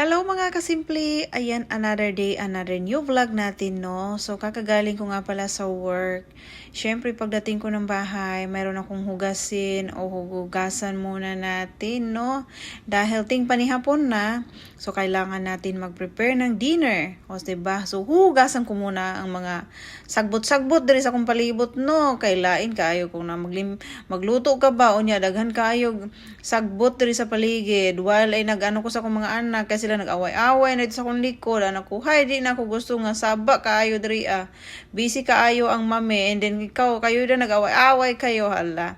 Hello mga kasimple! Ayan, another day, another new vlog natin, no? So, kakagaling ko nga pala sa work. Siyempre, pagdating ko ng bahay, mayroon akong hugasin o hugasan muna natin, no? Dahil ting panihapon na, so kailangan natin mag-prepare ng dinner. O, diba? So, hugasan ko muna ang mga sagbot-sagbot diri sa akong palibot, no? Kailain kayo kung na maglim magluto ka ba o niya, daghan kayo sagbot diri sa paligid. While ay nag-ano ko sa akong mga anak, kasi sila nag-away-away na sa akong likod. Anak ko, hay, di na ako gusto nga saba kaayo diri ah. Busy kaayo ang mami and then ikaw, kayo na nag-away-away kayo, hala.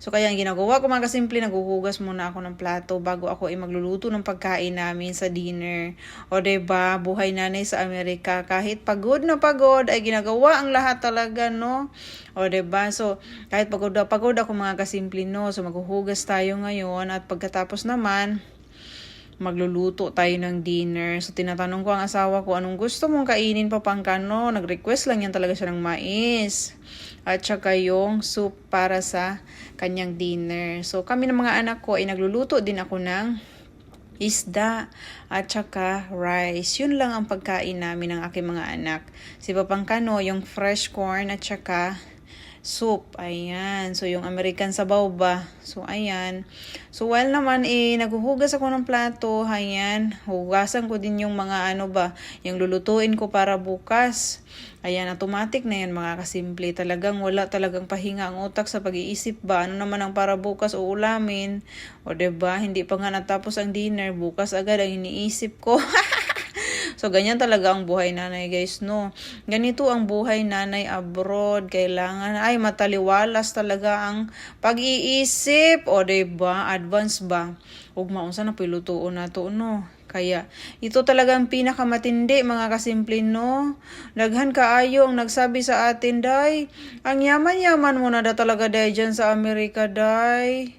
So kaya ang ginagawa ko mga kasimple, naghuhugas muna ako ng plato bago ako ay magluluto ng pagkain namin sa dinner. O ba diba, buhay nanay sa Amerika, kahit pagod na pagod, ay ginagawa ang lahat talaga, no? O ba diba? So kahit pagod na pagod ako mga kasimple, no? So maghuhugas tayo ngayon at pagkatapos naman, magluluto tayo ng dinner. So, tinatanong ko ang asawa ko, anong gusto mong kainin pa pangkano? Nag-request lang yan talaga siya ng mais. At saka yung soup para sa kanyang dinner. So, kami ng mga anak ko ay nagluluto din ako ng isda at saka rice. Yun lang ang pagkain namin ng aking mga anak. Si Papangkano, yung fresh corn at saka soup. Ayan. So, yung American sabaw ba? So, ayan. So, while naman, eh, naghuhugas ako ng plato. Ayan. Hugasan ko din yung mga ano ba, yung lulutuin ko para bukas. Ayan, automatic na yan mga kasimple. Talagang wala talagang pahinga ang utak sa pag-iisip ba. Ano naman ang para bukas o ulamin. O ba diba, hindi pa nga natapos ang dinner. Bukas agad ang iniisip ko. So, ganyan talaga ang buhay nanay, guys, no? Ganito ang buhay nanay abroad. Kailangan, ay, mataliwalas talaga ang pag-iisip. O, diba? Advance ba? Huwag maunsa na pilutuon na to, no? Kaya, ito talaga ang pinakamatindi, mga kasimple, no? Daghan kaayo ang nagsabi sa atin, day, ang yaman-yaman mo na da talaga, day, dyan sa Amerika, day.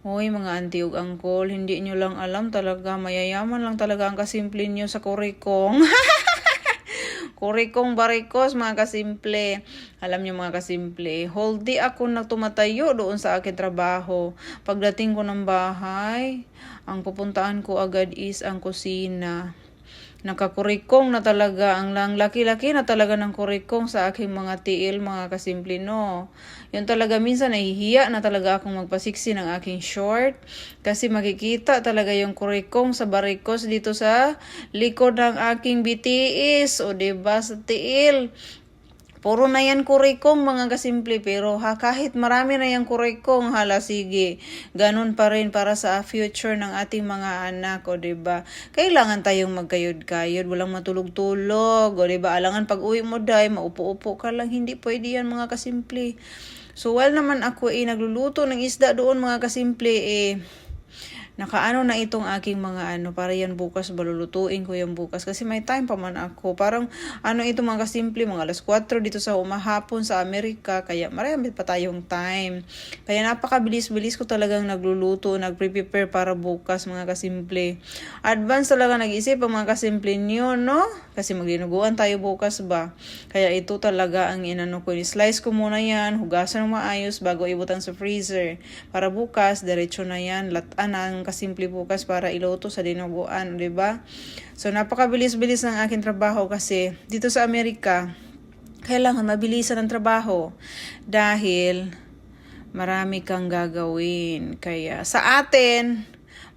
Hoy mga auntie ug uncle, hindi nyo lang alam talaga, mayayaman lang talaga ang kasimple nyo sa kurikong. kurikong barikos mga kasimple. Alam nyo mga kasimple, whole day ako nagtumatayo doon sa akin trabaho. Pagdating ko ng bahay, ang pupuntaan ko agad is ang kusina nakakurikong na talaga ang lang laki-laki na talaga ng kurikong sa aking mga tiil mga kasimple no? Yun talaga minsan nahihiya na talaga akong magpasiksi ng aking short kasi makikita talaga yung kurikong sa barikos dito sa likod ng aking BTS o diba sa tiil Puro na yan kurikong mga kasimple pero ha, kahit marami na yan kurikong hala sige ganun pa rin para sa future ng ating mga anak o ba diba? kailangan tayong magkayod-kayod walang matulog-tulog o ba diba? alangan pag uwi mo day maupo-upo ka lang hindi pwede yan mga kasimple so while naman ako eh nagluluto ng isda doon mga kasimple eh nakaano na itong aking mga ano, para yan bukas, balulutuin ko yung bukas. Kasi may time pa man ako. Parang ano ito mga kasimple, mga alas 4 dito sa umahapon sa Amerika. Kaya marami pa tayong time. Kaya napakabilis-bilis ko talagang nagluluto, nagpre-prepare para bukas mga kasimple. Advance talaga nag-isip ang mga kasimple niyo, no? Kasi maginuguan tayo bukas ba? Kaya ito talaga ang inano ko. Slice ko muna yan, hugasan ng maayos bago ibutan sa freezer. Para bukas, diretso na yan, latan ang kasimple bukas para iluto sa dinuguan, di ba? So napakabilis-bilis ng aking trabaho kasi dito sa Amerika, kailangan mabilisan ang trabaho dahil marami kang gagawin. Kaya sa atin,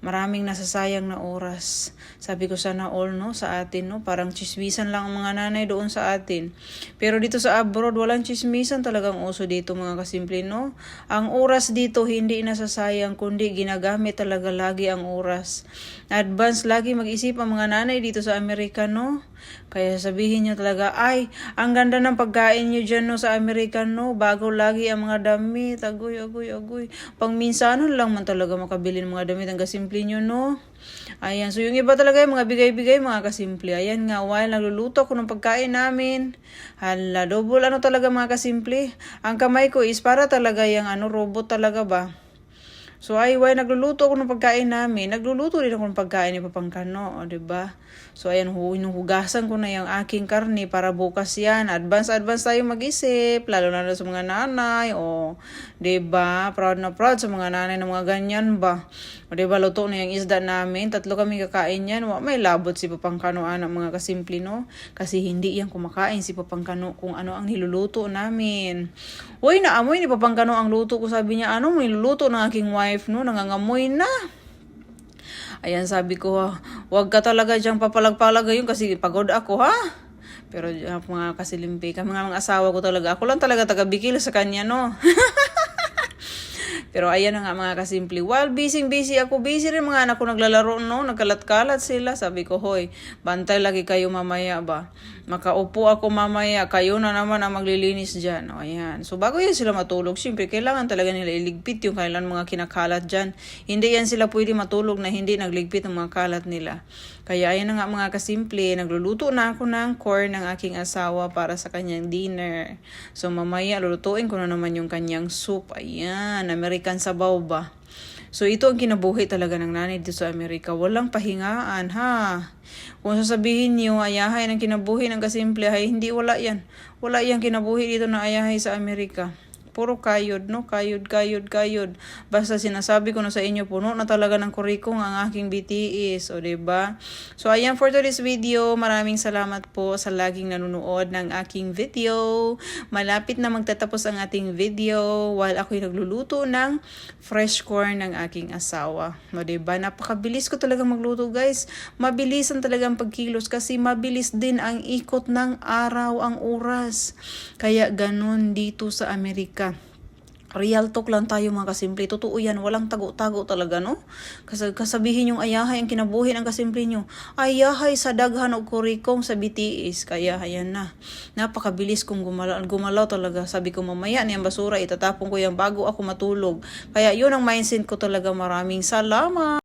maraming nasasayang na oras. Sabi ko sana all no sa atin no, parang chismisan lang ang mga nanay doon sa atin. Pero dito sa abroad walang chismisan talagang uso dito mga kasimple no. Ang oras dito hindi nasasayang kundi ginagamit talaga lagi ang oras. Advance lagi mag-isip ang mga nanay dito sa Amerika no. Kaya sabihin nyo talaga, ay, ang ganda ng pagkain nyo dyan no, sa Amerika, no? Bago lagi ang mga damit. Agoy, agoy, agoy. Pang minsanon lang man talaga makabili ng mga damit. Ang kasimple nyo, no? Ayan. So, yung iba talaga yung mga bigay-bigay, mga kasimple. Ayan nga, while nagluluto ko ng pagkain namin. Hala, double ano talaga mga kasimple. Ang kamay ko is para talaga yung ano, robot talaga ba? So ay, why nagluluto ako ng pagkain namin. Nagluluto din ako ng pagkain ni Papangkano, o 'di ba? So ayan, hu- hinuhugasan ko na yung aking karne para bukas yan. Advance, advance tayo mag-isip, lalo na sa mga nanay, o 'di ba? Proud na proud sa mga nanay ng mga ganyan ba? O 'di ba, luto na yung isda namin, tatlo kami kakain yan. Wa may labot si Papangkano anak mga kasimple, no? Kasi hindi yan kumakain si Papangkano kung ano ang niluluto namin. Uy, naamoy ni Papangkano ang luto ko. Sabi niya, ano niluluto ng aking wife, no? Nangangamoy na. Ayan, sabi ko, ha, wag ka talaga diyang papalag-palag kasi pagod ako, ha? Pero uh, mga kasilimpi, ka, mga, mga asawa ko talaga. Ako lang talaga taga-bikil sa kanya, no? Pero ayan na nga mga kasimple. While busy busy ako, busy rin mga anak ko naglalaro no, nagkalat-kalat sila. Sabi ko, hoy, bantay lagi kayo mamaya ba? Makaupo ako mamaya, kayo na naman ang maglilinis dyan. O ayan. So bago yan sila matulog, syempre kailangan talaga nila iligpit yung kanilang mga kinakalat dyan. Hindi yan sila pwede matulog na hindi nagligpit ng mga kalat nila. Kaya ayan na nga mga kasimple, nagluluto na ako ng corn ng aking asawa para sa kanyang dinner. So mamaya lulutuin ko na naman yung kanyang soup. Ayan, American sabaw ba? So ito ang kinabuhi talaga ng nanay dito sa Amerika. Walang pahingaan ha. Kung sasabihin niyo ayahay ng kinabuhi ng kasimple ay hindi wala yan. Wala yang kinabuhi dito na ayahay sa Amerika. Puro kayod, no? Kayod, kayod, kayod. Basta sinasabi ko na sa inyo, puno na talaga ng kurikong ang aking BTS. O, 'di ba So, ayan for today's video. Maraming salamat po sa laging nanonood ng aking video. Malapit na magtatapos ang ating video while ako'y nagluluto ng fresh corn ng aking asawa. O, ba Napakabilis ko talaga magluto, guys. Mabilisan talaga ang pagkilos kasi mabilis din ang ikot ng araw, ang oras. Kaya ganun dito sa Amerika. Real talk lang tayo mga kasimple. Totoo yan. Walang tago-tago talaga, no? Kasi kasabihin yung ayahay ang kinabuhi ng kasimple nyo. Ayahay sa daghan o kurikong sa BTS. Kaya, ayan na. Napakabilis kong gumalaw, gumalaw talaga. Sabi ko, mamaya na yung basura, itatapon ko yan bago ako matulog. Kaya, yun ang mindset ko talaga. Maraming salamat.